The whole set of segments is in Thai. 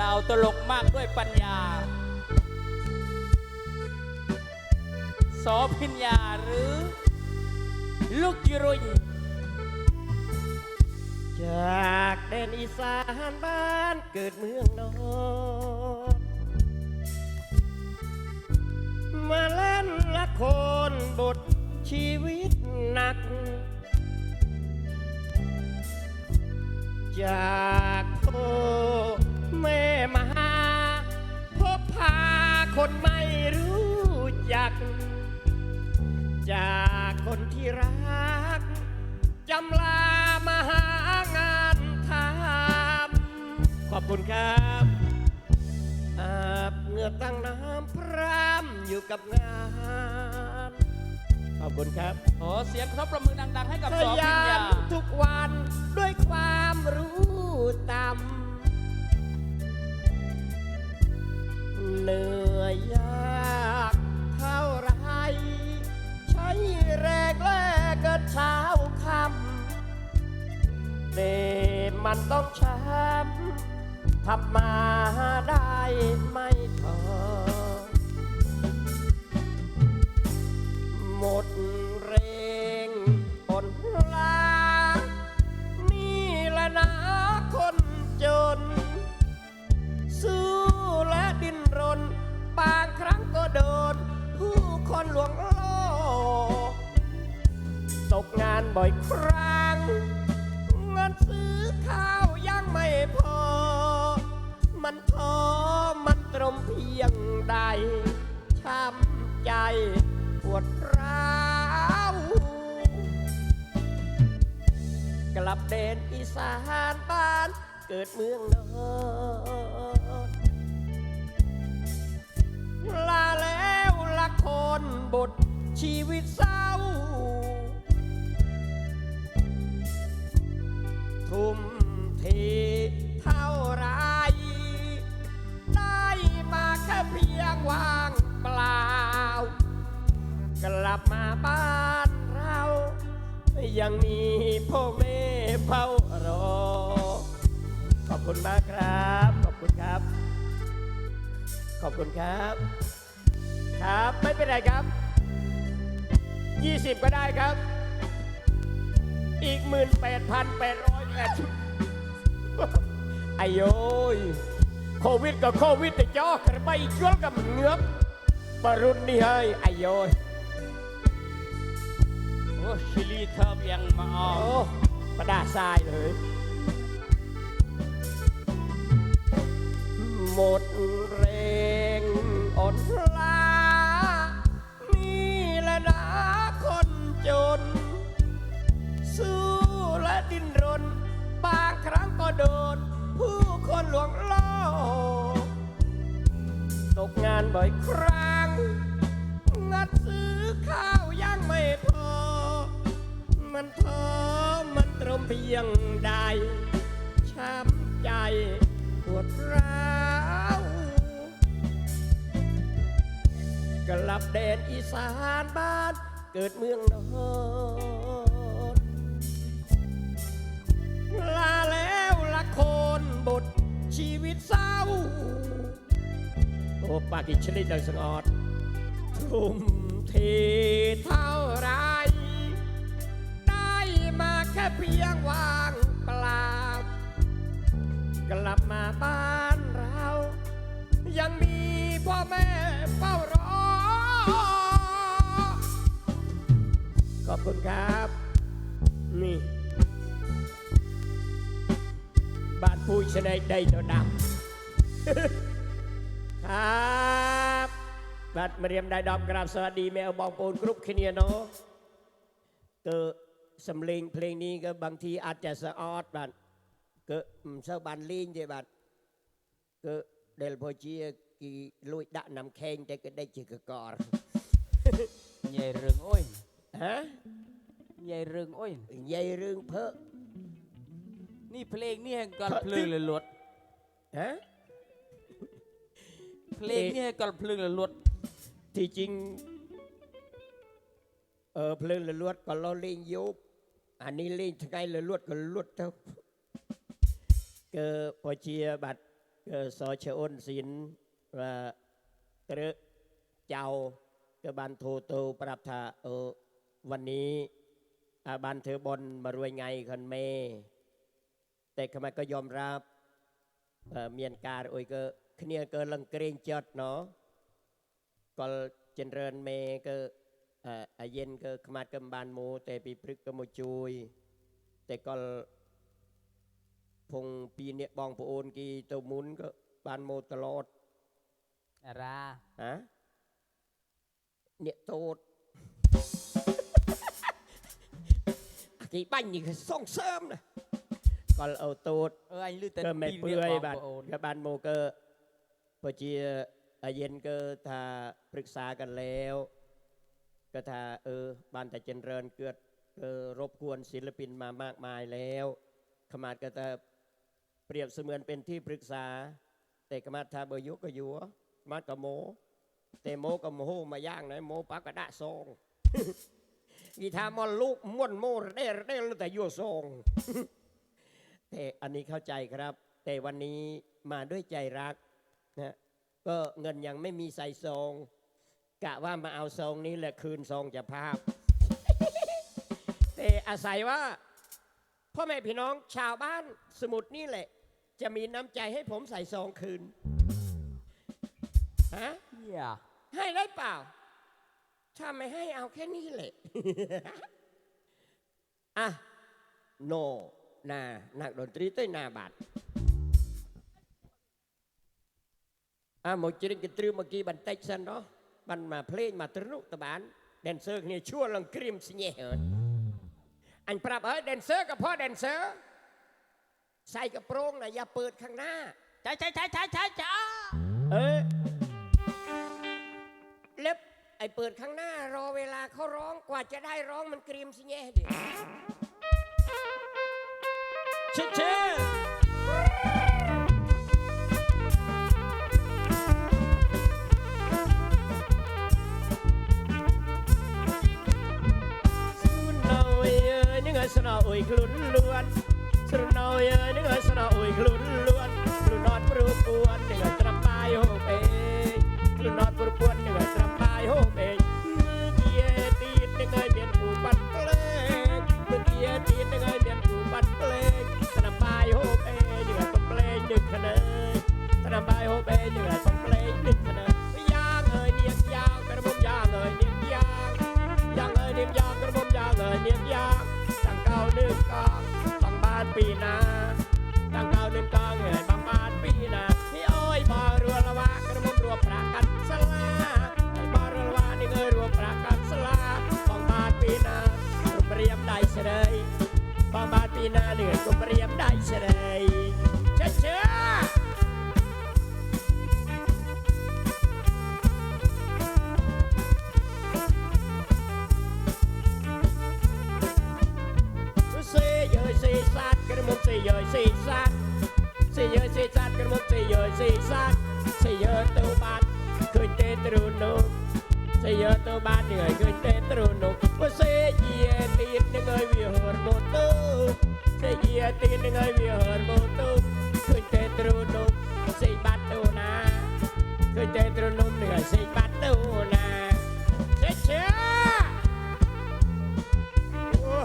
ดาวตลกมากด้วยปัญญาโสพิญญาหรือ ลูกยิรุยจากแดนอีสานบ้านเกิดเมืองนอนมาเล่นละครบทชีวิตหนักจาก คนไม่รู้จัก จากคนที่รัก จำลามาหางานทำขอบคุณครับอาบเหงื่อตั้งน้ำพรำอยู่กับงาน ขอบคุณครับขอเสียงครบประมือดัง ๆ ให้กับพโสพิยาญญายามทุกวันด้วยความรู้ต่ำ เหนื่อยยากเท่าไร ใช้แรกแลกกันเช้าค่ำเดมันต้องช้ำทำมาได้ไม่พอหมด โดนผู้คนหลวงโลตกงานบ่อยครั้ง เงินซื้อข้าวยังไม่พอ มันท้อมันตรมเพียงใด ช้ำใจปวดร้าวกลับเดนอีสานบ้านเกิดเมืองนอน ลาแล้วละคนบทชีวิตเศร้า ทุ่มเทเท่าไร ได้มาแค่เพียงว่างเปล่า กลับมาบ้านเรา ยังมีพ่อแม่เฝ้ารอ ขอบคุณมากครับขอบคุณครับ ขอบคุณครับ ครับไม่เป็นไรครับ 20 ก็ได้ครับ อีก 18,800แปดไอ้โยยโควิดกับโควิดแต่จอกระใบจ้วลกับเงือกปรุนนี่เฮ้ยไอ้โยยโอ้ชิลีเทิบยังมาออโอ้กประดาทรายเลย หมด นลา นี่และนะคนจน สู้และดิ้นรน บางครั้งก็โดน ผู้คนหลวงโลกตกงานบ่อยครั้ง งัดซื้อข้าวยังไม่พอ มันท้อมันตรมเพียงใดช้ำใจปวดร้าว กลับแดนอีสานบ้าน เกิดเมืองนอนลาแล้วละคนบทชีวิตเศร้า โอปากิชลิดดังสงอด ทุ่มเทเท่าไรได้มาแค่เพียงวางเปล่ากลับมาบ้านเรา ยังมีพ่อแม่เฝ้าร ขอบคุณครับ นี่ บ้านผู้ชนะได้ตัวดำครับบัดมาเรียมได้ดอมกราบสวัสดีแมวบองปูนกรุ๊ปคิเนียโนก็สำเร็งเพลงนี้ก็บางทีอาจจะสะออดบัดก็เสาบันลิงใจบัดก็เดลโพเจียกีลุยดะนำแข่งแต่ก็ได้จิกกอร์ใหญ่เรื่องโอ้ย ฮะใหญ่เรืองโอ้ยใหญ่เรื่องเพอนี่เพลงนี่ให้กอลพลือเลยลวดฮะเพลงนี่ให้กอลพลือเลยลวดที่จริงเออเพลินละลวดก็เราเล่นยุบอันนี้เล่นทั้งไงละลวดก็ลวดเท่าเกอพอเชียบัดเกก็สอเชอ้นศิลป์ว่าเตรเจ้าก็บันโทโตปรับทาเออ วันนี้อาบันเธอบนมารวยไงคนเม แต่ขมาก็ยอมรับเอ่อเมียนการโอ้ยก็เคเนียก็ลังเกรงจัดเนาะก็เจริญเมก็เอ่ออาเย็นก็ขมาดกำบานโมแต่ปีพฤกก็โมจุย แต่ก็พงปีเนี้ย บองพระโอนกีตัวหมุนก็บานโมตลอดราฮะเนี่ยโตดกี่ปั้นนี่คือส่งเสริมนะก็เอาโตดเออไอันลือแต่ก็ไม่เปื่อยรีกบานบงประโอนก็บานโมก็พอจีอาเย็นก็ถ้าปรึกษากันแล้ว ก็ถ้าเออบานแต่เจริญเกิดเออรบกวนศิลปินมามากมายแล้วขมาดก็จะเปรียบเสมือนเป็นที่ปรึกษา แต่ขมาดถ้าเบยุก็อยู่ขมาดกับโม แต่โมกับโมโหมาย่างนโมปากกระดาซอง กีทามอนลูกม่วนโมเด้เด้แต่ยั่วซองแต่อันนี้เข้าใจครับ แต่วันนี้มาด้วยใจรักนะก็เงินยังไม่มีใส่ซองกะว่ามาเอาซองนี้แหละคืนซองจะภาพ แต่อาศัยว่าพ่อแม่พี่น้องชาวบ้านสมุทรนี่แหละ จะมีน้ำใจให้ผมใส่ซองคืนฮะ เหี้ย ให้ได้เปล่า ถ้าไม่ให้เอาแค่นี้แหละ อ่ะ โน นานักดนตรีเต้ยนาบาทอ่ะหมดจริงกันตรึเมื่อกี้บันเต็กสันเนาะบันมาเพลงมาตรนุตะบานแดนเซอร์เนี่ยชั่วลังกริมสิเงี้ยเหินอันปรับเอ้ย ไอ้เปิดข้างหน้ารอเวลาเขาร้องกว่าจะได้ร้องมันกรีมสิแง่ดิเชื่อเชื่อสุนเอาเอ้ยนึกว่าสนออุ้ยคลุนล้วนสุนเอาเอ้ยนึกว่าสนออุ้ยคลุนล้วนคลุนนอดปรุปวนนึกว่าตรำปาย ពីណាលឿនគំរាមដៃស្រីចេះជឿសេយយសេសាត់ក្រមុំសេយយសេសាត់សេយយសេសាត់ក្រមុំសេយយសេសាត់សេយយទៅបាត់ឃើញទេទ្រូនោះសេយយទៅបាត់នឹងឃើញទេទ្រូនោះបើសេយយទៀតនឹងឲ្យវាហត់មកទៅ តែយាទីនឹងឲ្យវាហរមកទូឃើញតែទ្រូនំសេបាត់ទៅណាឃើញតែទ្រូនំនឹងឲ្យសេបាត់ទៅណាចេះជាអូ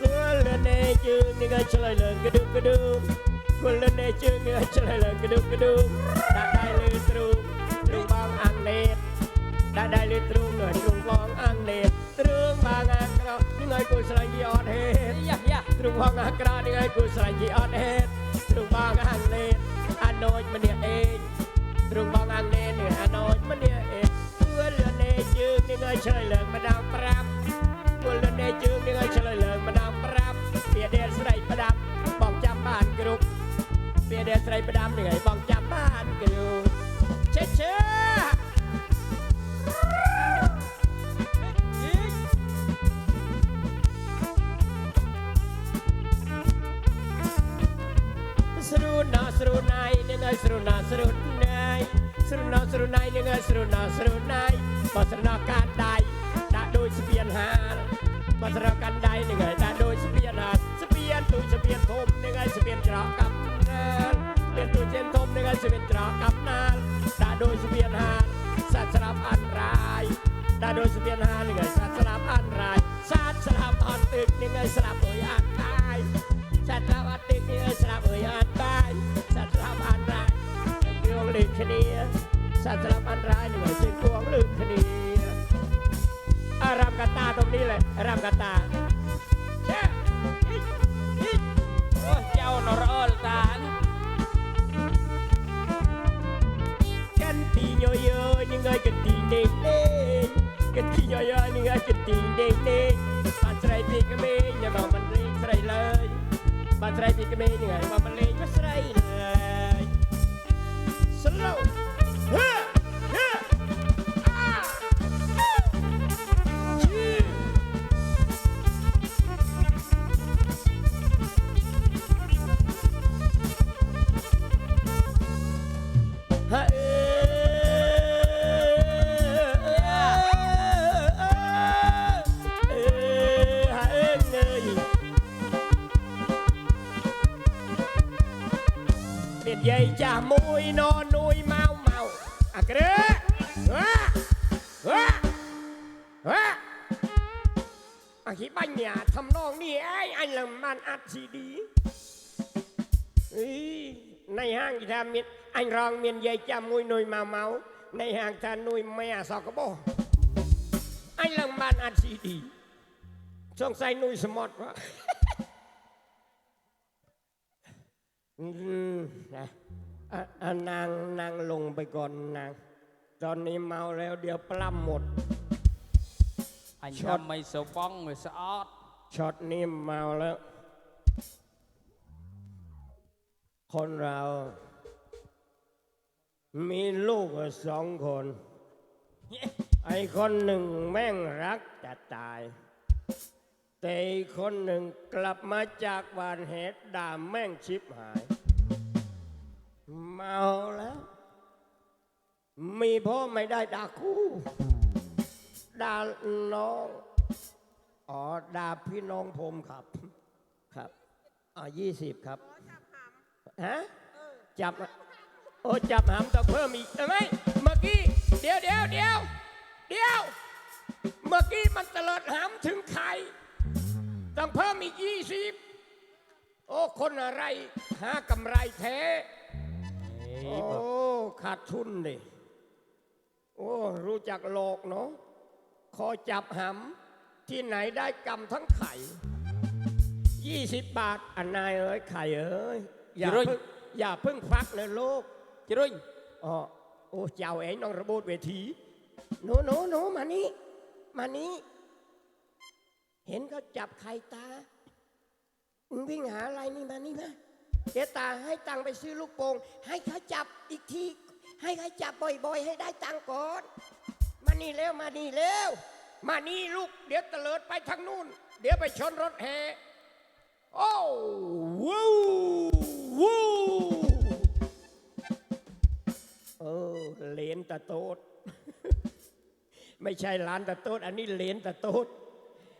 គលនៃជើងនឹងឲ្យឆ្លើយលើកឌឹបកឌឹបគលនៃជើងនឹងឲ្យឆ្លើយលើកឌឹបកឌឹបដាក់ដៃលើ លេទ្រូងហើយទ្រូងផងអង់គ្លេសទ្រូងបងអាក្រក់នឹងឲ្យគូស្រ័យយីអត់ហេតុយ៉ាយ៉ាទ្រូងផងអាក្រក់នឹងឲ្យគូស្រ័យយីអត់ហេតុទ្រូងបងអង់គ្លេសអាណូចម្នាក់ឯងទ្រូងបងអង់គ្លេសនឹងអាណូចម្នាក់ឯងធ្វើលឿនឯងជើងនឹងឲ្យឆ្លើយលឹងายนี่ไงสรุนาสรุนายสรุนาสรุนายนี่ไงสรุนาสรุนายบอกสรุนาการใดดาโดยสเบียนหามาสระกันใดหนึ่งไงตาโดยสเปียนหาสเปียนตุยสเปียนทมหนึ่งไงสเปียนจรากำนานเปียนตุยเจนทมหนึ่งไงสเปียนจรากำนาน คเรื่องลืมคดีสัตว์สลับอันร้ายหนึ่งไงเสียงกวงลืมคดียอารามกาตาตรงนี้เลยอารามกาตาแช่โอ้ยเจ้านรอลตานกันตีเยอะๆยังไงกันตีเด้งเด้งกันตีเยอะๆยังไงกันตีเด้งเด้งมาใส่ปีกระเบนอย่าบอกมันเล่นใส่เลยมาใส่ปีกระเบนยังไงมามันเล่นก็ใส่เลย สโอ้ละมันอัดซีดีเอ้ยในห้างกีทามิดอันรองเมียนใหญ่จำมวยหนุยมาเมาในห้างทานนุยไม่อาสอกกระโบไอ้ลังบานอันซีดีสงสัยนุยสมอดวะอืมนะอะอะนางนางลงไปก่อนนาง ตอนนี้เมาแล้วเดี๋ยวปล้ำหมดอันช็อตทำไม่สป้องไม่สะออดช็อตนี้เมาแล้ว คนเรา มีลูกสองคน ไอ้คนหนึ่งแม่งรักจะตาย แต่อีกคนหนึ่งกลับมาจากบานเหตุด่าแม่งชิบหาย เมาแล้ว มีพ่อไม่ได้ด่าคู่ด่าน้องอ๋อดาพี่น้องผมครับครับ อ๋อยี่สิบครับฮะจับอะโอ้จับหามต้องเพิ่มอีกเอ้ยไม่เมื่อกี้เดี๋ยวเดี๋ยวเดี๋ยวเดี๋ยว เมื่อกี้มันตะเลิดหามถึงไข่ต้องเพิ่มอีกยี่สิบโอ้คนอะไรหากำไรแท้โอ้ขาดทุนดิโอ้รู้จักโลกเนาะคอจับหำที่ไหนได้กำทั้งไข่ ยี่สิบบาทอันนายเอ้ยไข่เอ้ยอย่าเพิ่งอย่าเพิ่งฟักเลยลูกจิรุ่ยอ๋อโอ้เจ้าเอ๋น้องระบูดเวทีหนูหนูหนูมานี่มานี่เห็นเขาจับไข่ตามึงวิ่งหาอะไรนี่มานี่มาเดี๋ยวตาให้ตังค์ไปซื้อลูกโป่งให้เขาจับอีกที ให้เขาจับบ่อยๆ ให้ได้ตังค์ก่อน มานี่เร็วมานี่เร็วมานี่ลูก เดี๋ยวตะเลิดไปทางนู่น เดี๋ยวไปชนรถแห่ โอ้โห้เออเลนตะโตดไม่ใช่ร้านตะโตดอันนี้เลนตะโตด